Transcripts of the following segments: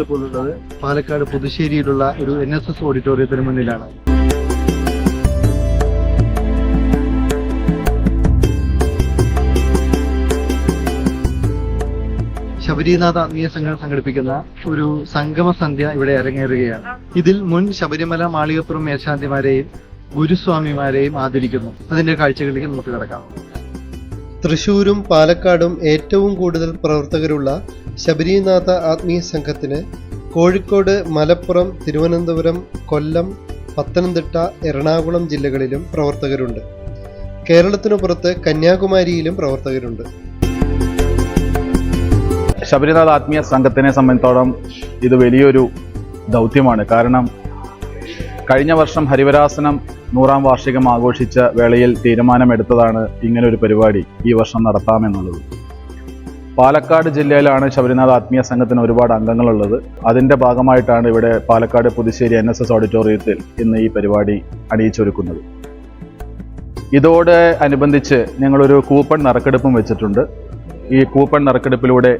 എല്ലാവർക്കും പോലുള്ളത് പാലക്കാട് പുതുശ്ശേരിയിലുള്ള ഒരു N S S ഓഡിറ്റോറിയത്തിന് മുന്നിലാണ്. ശബരിനാഥ ആത്മീയ സംഘം സംഘടിപ്പിക്കുന്ന ഒരു സംഗമ സന്ധ്യ ഇവിടെ അരങ്ങേറുകയാണ്. ഇതിൽ മുൻ ശബരിമല മാളികപ്പുറം മേശാന്തിമാരെയും ഗുരുസ്വാമിമാരെയും ആദരിക്കുന്നു. അതിന്റെ കാഴ്ചകളിലേക്ക് നമുക്ക് കിടക്കാം. തൃശൂരും പാലക്കാടും ഏറ്റവും കൂടുതൽ പ്രവർത്തകരുള്ള ശബരിനാഥ ആത്മീയ സംഘത്തിന് കോഴിക്കോട് മലപ്പുറം തിരുവനന്തപുരം കൊല്ലം പത്തനംതിട്ട എറണാകുളം ജില്ലകളിലും പ്രവർത്തകരുണ്ട്. കേരളത്തിനു പുറത്ത് കന്യാകുമാരിയിലും പ്രവർത്തകരുണ്ട്. ശബരിനാഥ ആത്മീയ സംഘത്തിനെ സംബന്ധിച്ചോളം ഇത് വലിയൊരു ദൗത്യമാണ്. കാരണം കഴിഞ്ഞ വർഷം ഹരിവരാസനം നൂറാം വാർഷികം ആഘോഷിച്ച വേളയിൽ തീരുമാനമെടുത്തതാണ് ഇങ്ങനൊരു പരിപാടി ഈ വർഷം നടത്താമെന്നുള്ളത്. പാലക്കാട് ജില്ലയിലാണ് ശബരിനാഥ് ആത്മീയ സംഘത്തിന് ഒരുപാട് അംഗങ്ങളുള്ളത്. അതിന്റെ ഭാഗമായിട്ടാണ് ഇവിടെ Palakkad Puthussery N S S ഓഡിറ്റോറിയത്തിൽ ഇന്ന് ഈ പരിപാടി അണിയിച്ചൊരുക്കുന്നത്. ഇതോട് അനുബന്ധിച്ച് ഞങ്ങളൊരു കൂപ്പൺ നറുക്കെടുപ്പും വെച്ചിട്ടുണ്ട്. ഈ കൂപ്പൺ നറുക്കെടുപ്പിലൂടെ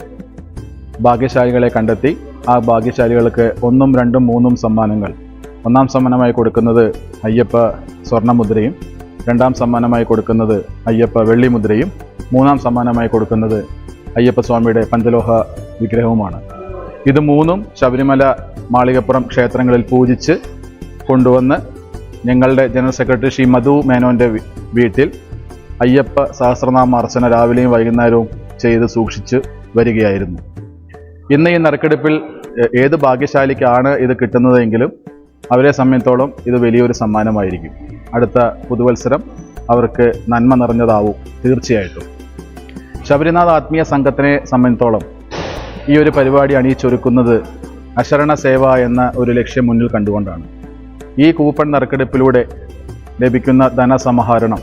ഭാഗ്യശാലികളെ കണ്ടെത്തി ആ ഭാഗ്യശാലികൾക്ക് ഒന്നും രണ്ടും മൂന്നും സമ്മാനങ്ങൾ ഒന്നാം സമ്മാനമായി കൊടുക്കുന്നത് അയ്യപ്പ സ്വർണമുദ്രയും രണ്ടാം സമ്മാനമായി കൊടുക്കുന്നത് അയ്യപ്പ വെള്ളിമുദ്രയും മൂന്നാം സമ്മാനമായി കൊടുക്കുന്നത് അയ്യപ്പ സ്വാമിയുടെ പഞ്ചലോഹ വിഗ്രഹവുമാണ്. ഇത് മൂന്നും ശബരിമല മാളികപ്പുറം ക്ഷേത്രങ്ങളിൽ പൂജിച്ച് കൊണ്ടുവന്ന് ഞങ്ങളുടെ ജനറൽ സെക്രട്ടറി ശ്രീ മധു മേനോന്റെ വീട്ടിൽ അയ്യപ്പ സഹസ്രനാമ അർച്ചന രാവിലെയും വൈകുന്നേരവും ചെയ്ത് സൂക്ഷിച്ച് വരികയായിരുന്നു. ഇന്ന് ഈ നറുക്കെടുപ്പിൽ ഏത് ഭാഗ്യശാലിക്കാണ് ഇത് കിട്ടുന്നതെങ്കിലും അവരെ സംബന്ധിച്ചോളം ഇത് വലിയൊരു സമ്മാനമായിരിക്കും. അടുത്ത പുതുവത്സരം അവർക്ക് നന്മ നിറഞ്ഞതാവും തീർച്ചയായിട്ടും. ശബരിനാഥ് ആത്മീയ സംഘത്തിനെ സംബന്ധിച്ചോളം ഈ ഒരു പരിപാടി അണിയിച്ചൊരുക്കുന്നത് അശരണ സേവ എന്ന ഒരു ലക്ഷ്യം മുന്നിൽ കണ്ടുകൊണ്ടാണ്. ഈ കൂപ്പൺ നറുക്കെടുപ്പിലൂടെ ലഭിക്കുന്ന ധനസമാഹരണം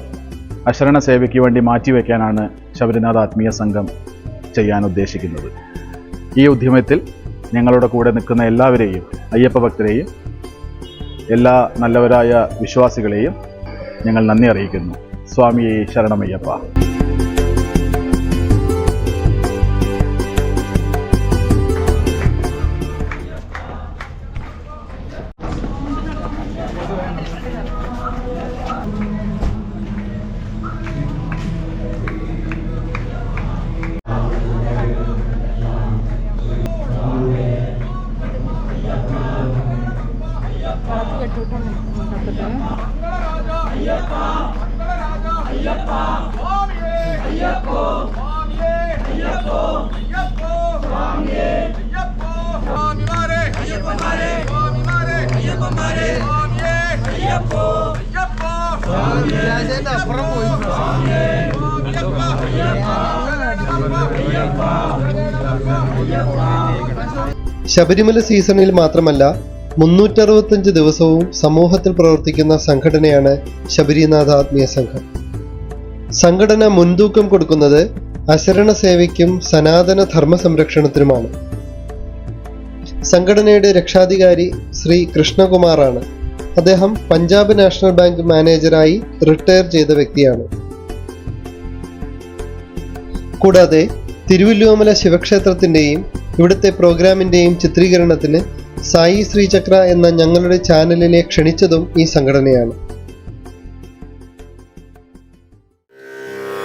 അശരണ സേവയ്ക്ക് വേണ്ടി മാറ്റിവെക്കാനാണ് ശബരിനാഥ് ആത്മീയ സംഘം ചെയ്യാൻ ഉദ്ദേശിക്കുന്നത്. ഈ ഉദ്യമത്തിൽ ഞങ്ങളുടെ കൂടെ നിൽക്കുന്ന എല്ലാവരെയും അയ്യപ്പ ഭക്തരെയും എല്ലാ നല്ലവരായ വിശ്വാസികളെയും ഞങ്ങൾ നന്ദി അറിയിക്കുന്നു. സ്വാമിയെ ശരണമയ്യപ്പ. ശബരിമല സീസണിൽ മാത്രമല്ല മുന്നൂറ്ററുപത്തഞ്ച് ദിവസവും സമൂഹത്തിൽ പ്രവർത്തിക്കുന്ന സംഘടനയാണ് ശബരിനാഥ ആത്മീയ സംഘം. സംഘടന മുൻതൂക്കം കൊടുക്കുന്നത് അശരണ സേവയ്ക്കും സനാതന ധർമ്മ സംരക്ഷണത്തിനുമാണ്. സംഘടനയുടെ രക്ഷാധികാരി ശ്രീ കൃഷ്ണകുമാറാണ്. അദ്ദേഹം പഞ്ചാബ് നാഷണൽ ബാങ്ക് മാനേജറായി റിട്ടയർ ചെയ്ത വ്യക്തിയാണ്. കൂടാതെ തിരുവല്ലുവമല ശിവക്ഷേത്രത്തിന്റെയും ഇവിടുത്തെ പ്രോഗ്രാമിന്റെയും ചിത്രീകരണത്തിന് സായി ശ്രീചക്ര എന്ന ഞങ്ങളുടെ ചാനലിനെ ക്ഷണിച്ചതും ഈ സംഘടനയാണ്.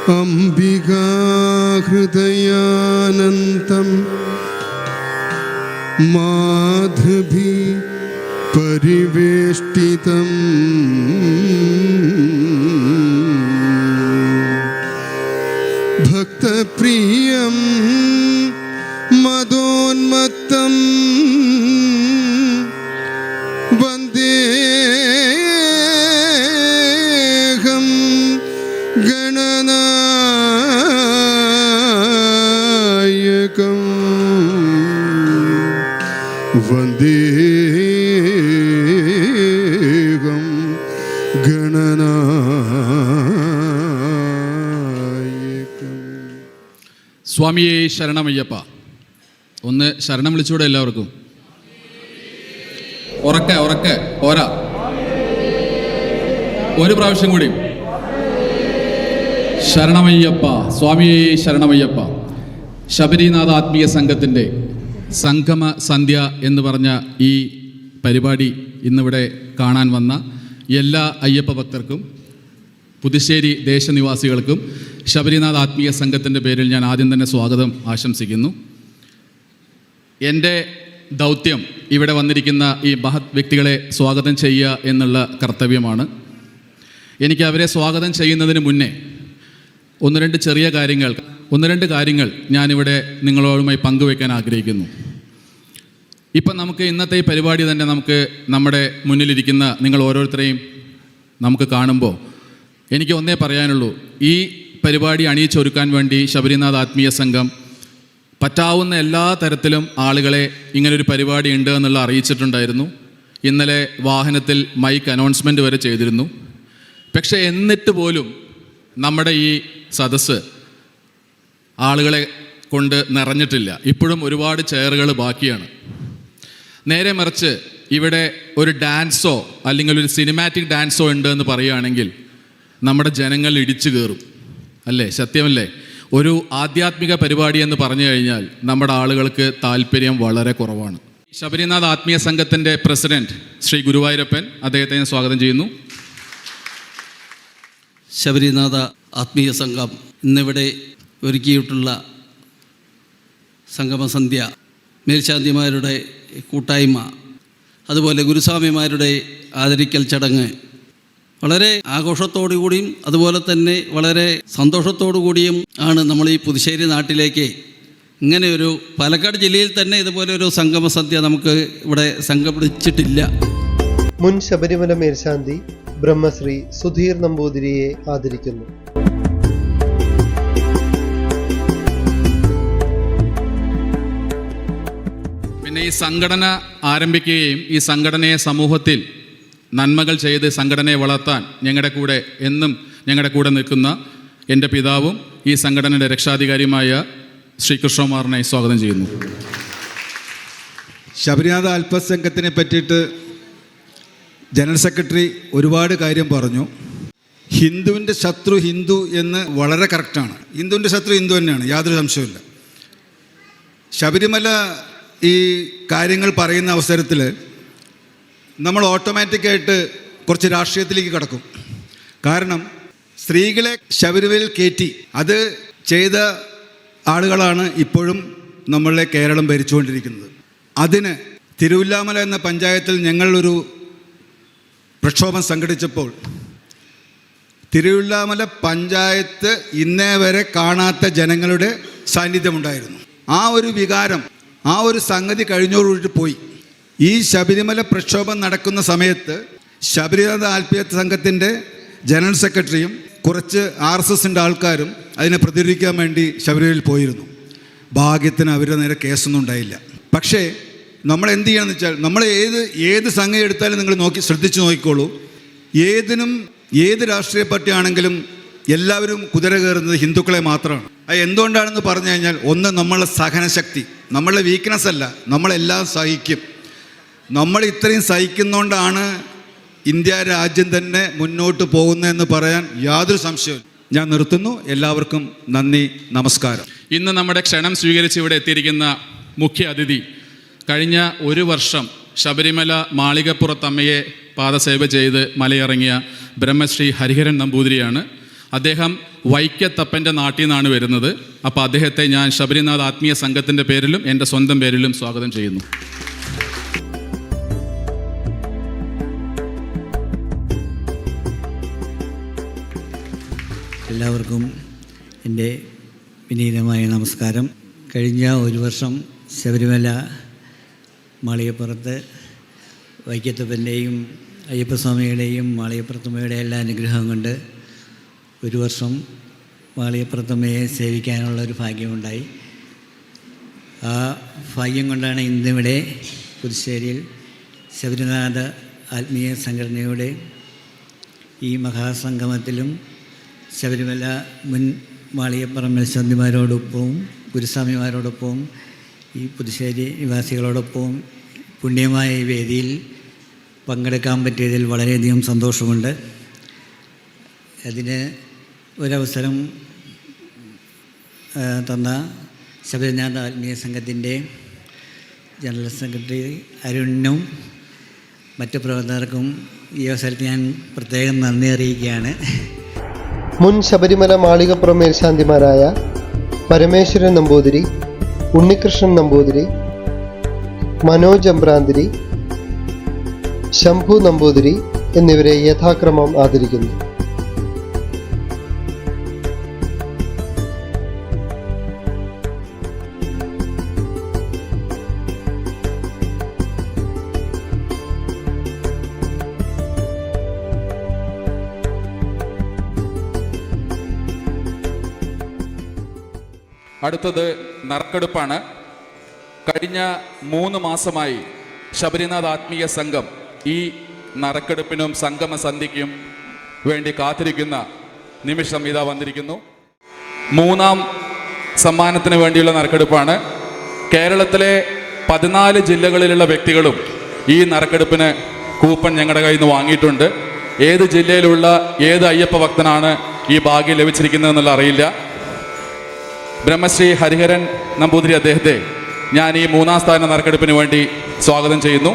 അംബികാഹൃദയാനന്തം മാധുഭി പരിവേഷ്ടിതം. ഭക്തപ്രിയം സ്വാമിയെ ശരണമയ്യപ്പ. ഒന്ന് ശരണം വിളിച്ചൂടെ എല്ലാവർക്കും? ഉറക്കെ ഉറക്കെ പോരാ. ഒരു പ്രാവശ്യം കൂടി. ശരണമയ്യപ്പ സ്വാമിയെ ശരണമയ്യപ്പ. ശബരിനാഥ ആത്മീയ സംഘത്തിന്റെ സംഗമ സന്ധ്യ എന്ന് പറഞ്ഞ ഈ പരിപാടി ഇന്നിവിടെ കാണാൻ വന്ന എല്ലാ അയ്യപ്പ ഭക്തർക്കും പുതുശ്ശേരി ദേശനിവാസികൾക്കും ശബരിനാഥ് ആത്മീയ സംഘത്തിന്റെ പേരിൽ ഞാൻ ആദ്യം തന്നെ സ്വാഗതം ആശംസിക്കുന്നു. എന്റെ ദൗത്യം ഇവിടെ വന്നിരിക്കുന്ന ഈ മഹത് വ്യക്തികളെ സ്വാഗതം ചെയ്യുക എന്നുള്ള കർത്തവ്യമാണ്. എനിക്ക് അവരെ സ്വാഗതം ചെയ്യുന്നതിന് മുന്നേ ഒന്ന് രണ്ട് ചെറിയ കാര്യങ്ങൾ ഒന്ന് രണ്ട് കാര്യങ്ങൾ ഞാനിവിടെ നിങ്ങളോടുമായി പങ്കുവയ്ക്കാൻ ആഗ്രഹിക്കുന്നു. ഇപ്പം നമുക്ക് ഇന്നത്തെ ഈ പരിപാടി തന്നെ നമുക്ക് നമ്മുടെ മുന്നിലിരിക്കുന്ന നിങ്ങൾ ഓരോരുത്തരെയും നമുക്ക് കാണുമ്പോൾ എനിക്ക് ഒന്നേ പറയാനുള്ളൂ. ഈ പരിപാടി അണിയിച്ചൊരുക്കാൻ വേണ്ടി ശബരിനാഥ് ആത്മീയ സംഘം പറ്റാവുന്ന എല്ലാ തരത്തിലും ആളുകളെ ഇങ്ങനൊരു പരിപാടി ഉണ്ട് എന്നുള്ള അറിയിച്ചിട്ടുണ്ടായിരുന്നു. ഇന്നലെ വാഹനത്തിൽ മൈക്ക് അനൗൺസ്മെന്റ് വരെ ചെയ്തിരുന്നു. പക്ഷേ എന്നിട്ട് പോലും നമ്മുടെ ഈ സദസ്സ് ആളുകളെ കൊണ്ട് നിറഞ്ഞിട്ടില്ല. ഇപ്പോഴും ഒരുപാട് ചെയറുകൾ ബാക്കിയാണ്. നേരെ മറിച്ച് ഇവിടെ ഒരു ഡാൻസോ അല്ലെങ്കിൽ ഒരു സിനിമാറ്റിക് ഡാൻസോ ഉണ്ട് എന്ന് പറയുകയാണെങ്കിൽ നമ്മുടെ ജനങ്ങൾ ഇടിച്ചു കയറും. അല്ലേ? സത്യമല്ലേ? ഒരു ആധ്യാത്മിക പരിപാടി എന്ന് പറഞ്ഞു കഴിഞ്ഞാൽ നമ്മുടെ ആളുകൾക്ക് താല്പര്യം വളരെ കുറവാണ്. ശബരിനാഥ് ആത്മീയ സംഘത്തിന്റെ പ്രസിഡന്റ് ശ്രീ ഗുരുവായൂരപ്പൻ അദ്ദേഹത്തെ ഞാൻ സ്വാഗതം ചെയ്യുന്നു. ശബരിനാഥ ആത്മീയ സംഘം ഇന്നിവിടെ ഒരുക്കിയിട്ടുള്ള സംഗമസന്ധ്യ മേൽശാന്തിമാരുടെ കൂട്ടായ്മ അതുപോലെ ഗുരുസ്വാമിമാരുടെ ആദരിക്കൽ ചടങ്ങ് വളരെ ആഘോഷത്തോടുകൂടിയും അതുപോലെ തന്നെ വളരെ സന്തോഷത്തോടു കൂടിയും ആണ് നമ്മൾ ഈ പുതുശ്ശേരി നാട്ടിലേക്ക് ഇങ്ങനെ ഒരു പാലക്കാട് ജില്ലയിൽ തന്നെ ഇതുപോലെ ഒരു സംഗമസദ്യ നമുക്ക് ഇവിടെ സംഘടിച്ചിട്ടില്ല. മുൻ ശബരിമല മേൽശാന്തി ബ്രഹ്മശ്രീ സുധീർ നമ്പൂതിരിയെ ആദരിക്കുന്നു. പിന്നെ ഈ സംഘടന ആരംഭിക്കുകയും ഈ സംഘടനയെ സമൂഹത്തിൽ നന്മകൾ ചെയ്ത് സംഘടനയെ വളർത്താൻ ഞങ്ങളുടെ കൂടെ എന്നും ഞങ്ങളുടെ കൂടെ നിൽക്കുന്ന എന്റെ പിതാവും ഈ സംഘടനയുടെ രക്ഷാധികാരിയുമായ ശ്രീകൃഷ്ണകുമാറിനെ സ്വാഗതം ചെയ്യുന്നു. ശബരിനാഥ അല്പസംഘത്തിനെ പറ്റിയിട്ട് ജനറൽ സെക്രട്ടറി ഒരുപാട് കാര്യം പറഞ്ഞു. ഹിന്ദുവിന്റെ ശത്രു ഹിന്ദു എന്ന് വളരെ കറക്റ്റാണ്. ഹിന്ദുവിന്റെ ശത്രു ഹിന്ദു തന്നെയാണ് യാതൊരു സംശയമില്ല ശബരിമല ഈ കാര്യങ്ങൾ പറയുന്ന അവസരത്തിൽ നമ്മൾ ഓട്ടോമാറ്റിക്കായിട്ട് കുറച്ച് രാഷ്ട്രീയത്തിലേക്ക് കടക്കും. കാരണം സ്ത്രീകളെ ശബരിമലയിൽ കയറ്റി അത് ചെയ്ത ആളുകളാണ് ഇപ്പോഴും നമ്മളെ കേരളം ഭരിച്ചുകൊണ്ടിരിക്കുന്നത്. അതിന് തിരുവില്ലാമല എന്ന പഞ്ചായത്തിൽ ഞങ്ങളൊരു പ്രക്ഷോഭം സംഘടിച്ചപ്പോൾ തിരുവില്ലാമല പഞ്ചായത്ത് ഇന്നേ വരെ കാണാത്ത ജനങ്ങളുടെ സാന്നിധ്യമുണ്ടായിരുന്നു. ആ ഒരു വികാരം ആ ഒരു സംഗതി കഴിഞ്ഞോടുകൂടി പോയി. ഈ ശബരിമല പ്രക്ഷോഭം നടക്കുന്ന സമയത്ത് ശബരിനാഥ ആത്മീയ സംഘത്തിന്റെ ജനറൽ സെക്രട്ടറിയും കുറച്ച് ആർ എസ് എസിന്റെ ആൾക്കാരും അതിനെ പ്രതികരിക്കാൻ വേണ്ടി ശബരിമലയിൽ പോയിരുന്നു. ഭാഗ്യത്തിന് അവരുടെ നേരെ കേസൊന്നും ഉണ്ടായില്ല. പക്ഷേ നമ്മൾ എന്ത് ചെയ്യണമെന്ന് വെച്ചാൽ നമ്മൾ ഏത് ഏത് സംഘം എടുത്താലും നിങ്ങൾ നോക്കി ശ്രദ്ധിച്ചു നോക്കിക്കോളൂ. ഏതിനും ഏത് രാഷ്ട്രീയ പാർട്ടി ആണെങ്കിലും എല്ലാവരും കുതിര കയറുന്നത് ഹിന്ദുക്കളെ മാത്രമാണ്. അത് എന്തുകൊണ്ടാണെന്ന് പറഞ്ഞു കഴിഞ്ഞാൽ ഒന്ന് നമ്മളെ സഹനശക്തി നമ്മളുടെ വീക്ക്നെസ് അല്ല നമ്മളെല്ലാം സഹിക്കും. നമ്മൾ ഇത്രയും സഹിക്കുന്നതുകൊണ്ടാണ് ഇന്ത്യ രാജ്യം തന്നെ മുന്നോട്ട് പോകുന്നതെന്ന് പറയാൻ യാതൊരു സംശയവും ഞാൻ നിർത്തുന്നു. എല്ലാവർക്കും നന്ദി നമസ്കാരം. ഇന്ന് നമ്മുടെ ക്ഷണം സ്വീകരിച്ച് ഇവിടെ എത്തിയിരിക്കുന്ന മുഖ്യ അതിഥി കഴിഞ്ഞ ഒരു വർഷം ശബരിമല മാളികപ്പുറത്തമ്മയെ പാദസേവ ചെയ്ത് മലയിറങ്ങിയ ബ്രഹ്മശ്രീ ഹരിഹരൻ നമ്പൂതിരിയാണ്. അദ്ദേഹം വൈക്കത്തപ്പന്റെ നാട്ടിൽ നിന്നാണ് വരുന്നത്. അപ്പോൾ അദ്ദേഹത്തെ ഞാൻ ശബരിനാഥ് ആത്മീയ സംഘത്തിന്റെ പേരിലും എന്റെ സ്വന്തം പേരിലും സ്വാഗതം ചെയ്യുന്നു. എല്ലാവർക്കും എന്റെ വിനീതമായ നമസ്കാരം. കഴിഞ്ഞ ഒരു വർഷം ശബരിമല മാളികപ്പുറത്ത് വൈക്കത്തപ്പന്റെയും അയ്യപ്പസ്വാമിയുടെയും മാളികപ്പുറത്തമ്മയുടെ എല്ലാ അനുഗ്രഹം കൊണ്ട് ഒരു വർഷം മാളികപ്പുറത്തമ്മയെ സേവിക്കാനുള്ള ഒരു ഭാഗ്യമുണ്ടായി. ആ ഭാഗ്യം കൊണ്ടാണ് ഇന്നിവിടെ പുതുശ്ശേരിയിൽ ശബരിനാഥ ആത്മീയ സംഘടനയുടെ ഈ മഹാസംഗമത്തിലും ശബരിമല മുൻ മാളികപ്പുറം മേൽശാന്തിമാരോടൊപ്പവും ഗുരുസ്വാമിമാരോടൊപ്പവും ഈ പുതുശ്ശേരി നിവാസികളോടൊപ്പവും പുണ്യമായ ഈ വേദിയിൽ പങ്കെടുക്കാൻ പറ്റിയതിൽ വളരെയധികം സന്തോഷമുണ്ട്. അതിന് ഒരവസരം തന്ന ശബരിനാഥ ആത്മീയ സംഘത്തിന്റെ ജനറൽ സെക്രട്ടറി അരുണിനും മറ്റ് പ്രവർത്തകർക്കും ഈ അവസരത്തിൽ ഞാൻ പ്രത്യേകം നന്ദി അറിയിക്കുകയാണ്. മുൻ ശബരിമല മാളികപ്പുറം മേൽശാന്തിമാരായ പരമേശ്വരൻ നമ്പൂതിരി ഉണ്ണികൃഷ്ണൻ നമ്പൂതിരി മനോജ് അമ്പ്രാന്തിരി ശംഭു നമ്പൂതിരി എന്നിവരെ യഥാക്രമം ആദരിക്കുന്നു. അടുത്തത് നറുക്കെടുപ്പാണ്. കഴിഞ്ഞ മൂന്ന് മാസമായി ശബരിനാഥ് ആത്മീയ സംഘം ഈ നറുക്കെടുപ്പിനും സംഗമ സന്ധിക്കും വേണ്ടി കാത്തിരിക്കുന്ന നിമിഷം ഇതാ വന്നിരിക്കുന്നു. മൂന്നാം സമ്മാനത്തിന് വേണ്ടിയുള്ള നറുക്കെടുപ്പാണ്. കേരളത്തിലെ പതിനാല് ജില്ലകളിലുള്ള വ്യക്തികളും ഈ നറുക്കെടുപ്പിന് കൂപ്പൺ ഞങ്ങളുടെ കയ്യിൽ നിന്ന് വാങ്ങിയിട്ടുണ്ട്. ഏത് ജില്ലയിലുള്ള ഏത് അയ്യപ്പ ഭക്തനാണ് ഈ ഭാഗ്യം ലഭിച്ചിരിക്കുന്നതെന്നുള്ള അറിയില്ല. ബ്രഹ്മശ്രീ ഹരിഹരൻ നമ്പൂതിരി അദ്ദേഹത്തെ ഞാൻ ഈ മൂന്നാം സ്ഥാന നറുക്കെടുപ്പിന് വേണ്ടി സ്വാഗതം ചെയ്യുന്നു.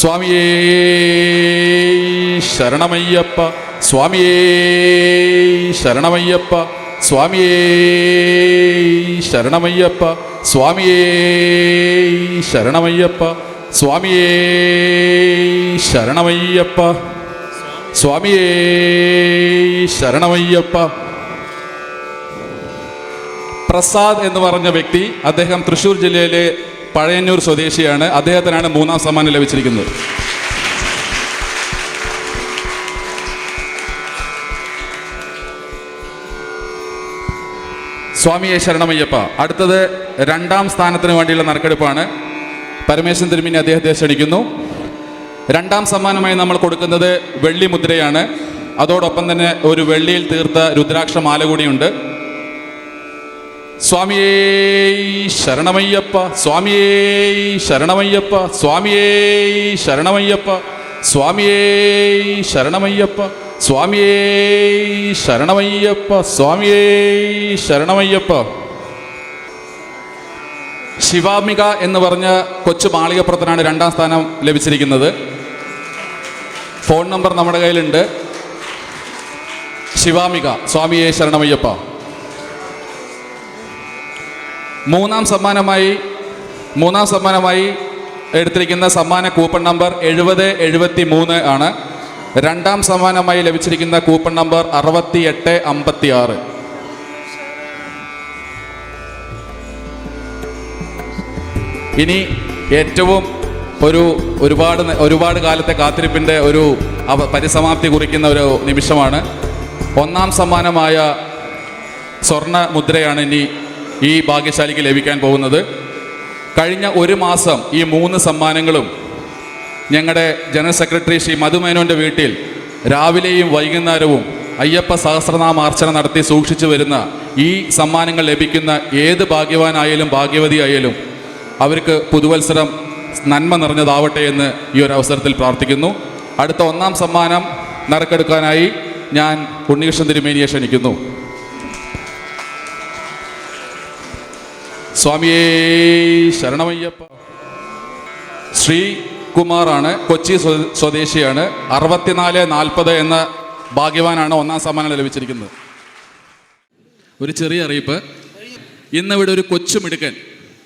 സ്വാമിയേ ശരണമയ്യപ്പ സ്വാമിയേ ശരണമയ്യപ്പ സ്വാമിയേ ശരണമയ്യപ്പ. സ്വാമിയേ ശരണമയ്യപ്പ. സ്വാമിയേ ശരണമയ്യപ്പ. സ്വാമിയേ ശരണമയ്യപ്പ. പ്രസാദ് എന്ന് പറഞ്ഞ വ്യക്തി അദ്ദേഹം തൃശ്ശൂർ ജില്ലയിലെ പഴയന്നൂർ സ്വദേശിയാണ്. അദ്ദേഹത്തിനാണ് മൂന്നാം സമ്മാനം ലഭിച്ചിരിക്കുന്നത്. സ്വാമിയെ ശരണമയ്യപ്പ. അടുത്തത് രണ്ടാം സ്ഥാനത്തിന് വേണ്ടിയുള്ള നറുക്കെടുപ്പാണ്. പരമേശ്വരൻ തിരുമിനി അദ്ദേഹത്തെ ക്ഷണിക്കുന്നു. രണ്ടാം സമ്മാനമായി നമ്മൾ കൊടുക്കുന്നത് വെള്ളി മുദ്രയാണ്. അതോടൊപ്പം തന്നെ ഒരു വെള്ളിയിൽ തീർത്ത രുദ്രാക്ഷ മാല കൂടിയുണ്ട്. സ്വാമിയേ ശരണമയ്യപ്പ സ്വാമിയേ ശരണമയ്യപ്പ സ്വാമിയേ ശരണമയ്യപ്പ സ്വാമിയേ ശരണമയ്യപ്പ. സ്വാമിയേ ശരണമയ്യപ്പ സ്വാമിയേ ശരണമയ്യപ്പ. ശിവാമിക എന്ന് പറഞ്ഞ കൊച്ചു മാളികപ്പുറത്തിനാണ് രണ്ടാം സ്ഥാനം ലഭിച്ചിരിക്കുന്നത്. ഫോൺ നമ്പർ നമ്മുടെ കയ്യിലുണ്ട്. ശിവാമിക സ്വാമിയെ ശരണമയ്യപ്പ. മൂന്നാം സമ്മാനമായി മൂന്നാം സമ്മാനമായി എടുത്തിരിക്കുന്ന സമ്മാന കൂപ്പൺ നമ്പർ എഴുപത് എഴുപത്തി മൂന്ന് ആണ്. രണ്ടാം സമ്മാനമായി ലഭിച്ചിരിക്കുന്ന കൂപ്പൺ നമ്പർ അറുപത്തി എട്ട് അമ്പത്തി ആറ് ഇനി ഏറ്റവും ഒരു ഒരുപാട് ഒരുപാട് കാലത്തെ കാത്തിരിപ്പിന്റെ ഒരു പരിസമാപ്തി കുറിക്കുന്ന ഒരു നിമിഷമാണ്. ഒന്നാം സമ്മാനമായ സ്വർണ മുദ്രയാണ് ഇനി ഈ ഭാഗ്യശാലിക്ക് ലഭിക്കാൻ പോകുന്നത്. കഴിഞ്ഞ ഒരു മാസം ഈ മൂന്ന് സമ്മാനങ്ങളും ഞങ്ങളുടെ ജനറൽ സെക്രട്ടറി ശ്രീ മധുമേനോന്റെ വീട്ടിൽ രാവിലെയും വൈകുന്നേരവും അയ്യപ്പ സഹസ്രനാമാർച്ചന നടത്തി സൂക്ഷിച്ചു വരുന്ന ഈ സമ്മാനങ്ങൾ ലഭിക്കുന്ന ഏത് ഭാഗ്യവാനായാലും ഭാഗ്യവതിയായാലും അവർക്ക് പുതുവത്സരം നന്മ നിറഞ്ഞതാവട്ടെ എന്ന് ഈ ഒരു അവസരത്തിൽ പ്രാർത്ഥിക്കുന്നു. അടുത്ത ഒന്നാം സമ്മാനം നറുക്കെടുക്കാനായി ഞാൻ ഉണ്ണികൃഷ്ണൻ തിരുമേനിയെ ക്ഷണിക്കുന്നു. സ്വാമിയേ ശരണമയ്യപ്പ. ശ്രീ കുമാറാണ്. കൊച്ചി സ്വ- സ്വദേശിയാണ്. അറുപത്തിനാല് നാൽപ്പത് എന്ന ഭാഗ്യവാനാണ് ഒന്നാം സമ്മാനം ലഭിച്ചിരിക്കുന്നത്. ഒരു ചെറിയ അറിയിപ്പ്. ഇന്നിവിടെ ഒരു കൊച്ചുമിടുക്കൻ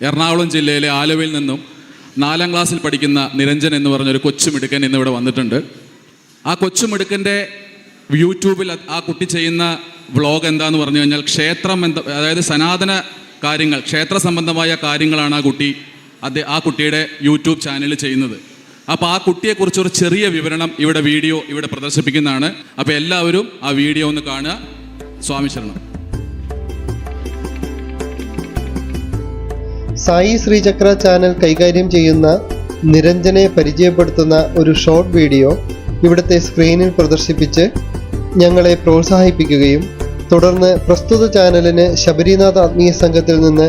എറണാകുളം ജില്ലയിലെ ആലുവയിൽ നിന്നും നാലാം ക്ലാസ്സിൽ പഠിക്കുന്ന നിരഞ്ജൻ എന്ന് പറഞ്ഞൊരു കൊച്ചുമിടുക്കൻ ഇന്നിവിടെ വന്നിട്ടുണ്ട്. ആ കൊച്ചുമിടുക്കന്റെ യൂട്യൂബിൽ ആ കുട്ടി ചെയ്യുന്ന വ്ളോഗ് എന്താന്ന് പറഞ്ഞു കഴിഞ്ഞാൽ ക്ഷേത്രം എന്താ അതായത് സനാതന കാര്യങ്ങൾ ക്ഷേത്ര സംബന്ധമായ കാര്യങ്ങളാണ് ആ കുട്ടി അത് ആ കുട്ടിയുടെ യൂട്യൂബ് ചാനലിൽ ചെയ്യുന്നത്. അപ്പോൾ ആ കുട്ടിയെക്കുറിച്ചൊരു ചെറിയ വിവരണം ഇവിടെ വീഡിയോ ഇവിടെ പ്രദർശിപ്പിക്കുന്നതാണ്. അപ്പോൾ എല്ലാവരും ആ വീഡിയോ ഒന്ന് കാണുക. സ്വാമി ശരണം. സായി ശ്രീചക്ര ചാനൽ കൈകാര്യം ചെയ്യുന്ന നിരഞ്ജനെ പരിചയപ്പെടുത്തുന്ന ഒരു ഷോർട്ട് വീഡിയോ ഇവിടുത്തെ സ്ക്രീനിൽ പ്രദർശിപ്പിച്ച് ഞങ്ങളെ പ്രോത്സാഹിപ്പിക്കുകയും തുടർന്ന് പ്രസ്തുത ചാനലിന് ശബരിനാഥ് ആത്മീയ സംഘത്തിൽ നിന്ന്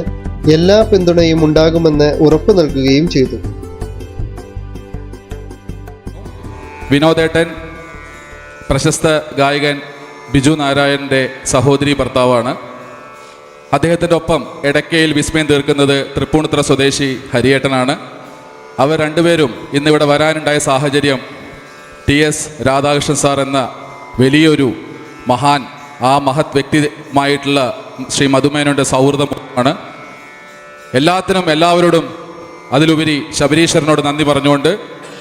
എല്ലാ പിന്തുണയും ഉണ്ടാകുമെന്ന് ഉറപ്പു നൽകുകയും ചെയ്തു. വിനോദേട്ടൻ പ്രശസ്ത ഗായകൻ ബിജു നാരായണന്റെ സഹോദരി ഭർത്താവാണ്. അദ്ദേഹത്തിന്റെ ഒപ്പം എടക്കയിൽ വിസ്മയം തീർക്കുന്നത് തൃപ്പൂണിത്തുറ സ്വദേശി ഹരിയേട്ടനാണ്. അവർ രണ്ടുപേരും ഇന്നിവിടെ വരാനുണ്ടായ സാഹചര്യം ടി എസ് രാധാകൃഷ്ണൻ സാർ എന്ന വലിയൊരു മഹാൻ ആ മഹത് വ്യക്തിമായിട്ടുള്ള ശ്രീ മധുമേനോന്റെ സൗഹൃദമാണ് എല്ലാത്തിനും എല്ലാവരോടും അതിലുപരി ശബരീശ്വരനോട് നന്ദി പറഞ്ഞുകൊണ്ട്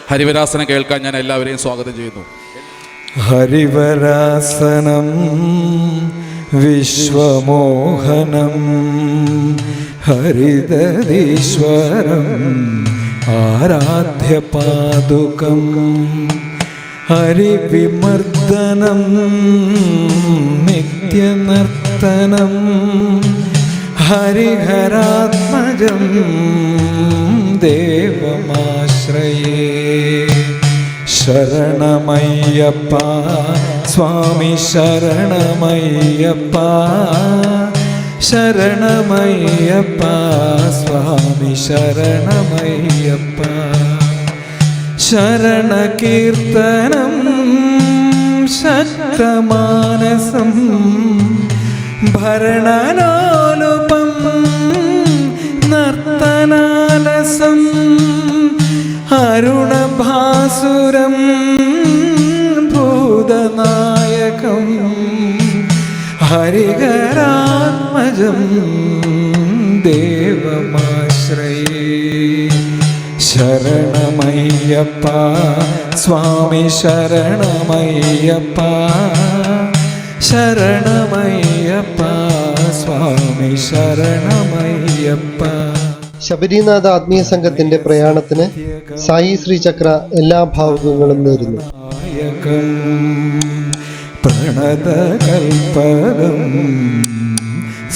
ഹരിവരാസനം കേൾക്കാൻ ഞാൻ എല്ലാവരെയും സ്വാഗതം ചെയ്യുന്നു. ഹരിവരാസനം വിശ്വമോഹനം ഹരിതരീശ്വരം ആരാധ്യപാദുകം ഹരിവിമർദ്ദനം നിത്യനർത്തനം ഹരിഹരാത്മജം ശരണമയ്യപ്പ സ്വാമി ശരണമയ്യപ്പ ശരണമയ്യപ്പ സ്വാമി ശരണമയ്യപ്പ. ശരണകീർത്തനം ശക്തമാനസം ഭരണനാലുപം നർത്തനാലസം. അരുണഭാസുരം ഭൂതനായകം ഹരികരാത്മജം ദേവമാശ്രയേ. ശരണമയ്യപ്പ സ്വാമി ശരണമയ്യപ്പ ശരണമയ്യപ്പ സ്വാമി ശരണമയ്യപ്പ. ശബരിനാഥ ആത്മീയ സംഘത്തിന്റെ പ്രയാണത്തിന് സായി ശ്രീചക്ര എല്ലാ ഭാവുകങ്ങളും നേരുന്നു. പ്രണതകൽപകം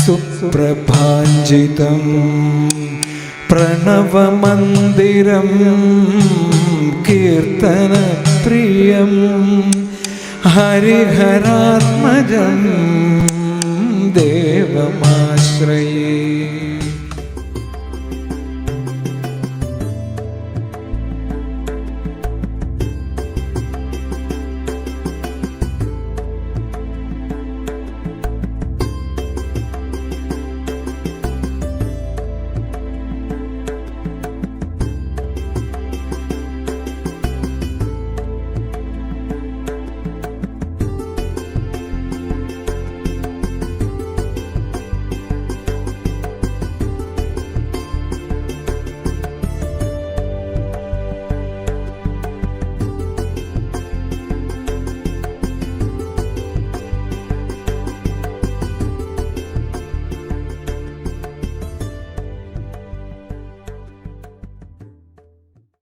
സുപ്രഭാഞ്ചിതം പ്രണവമന്ദിരം കീർത്തനപ്രിയം ഹരിഹരാത്മജം ദേവമാശ്രയേ.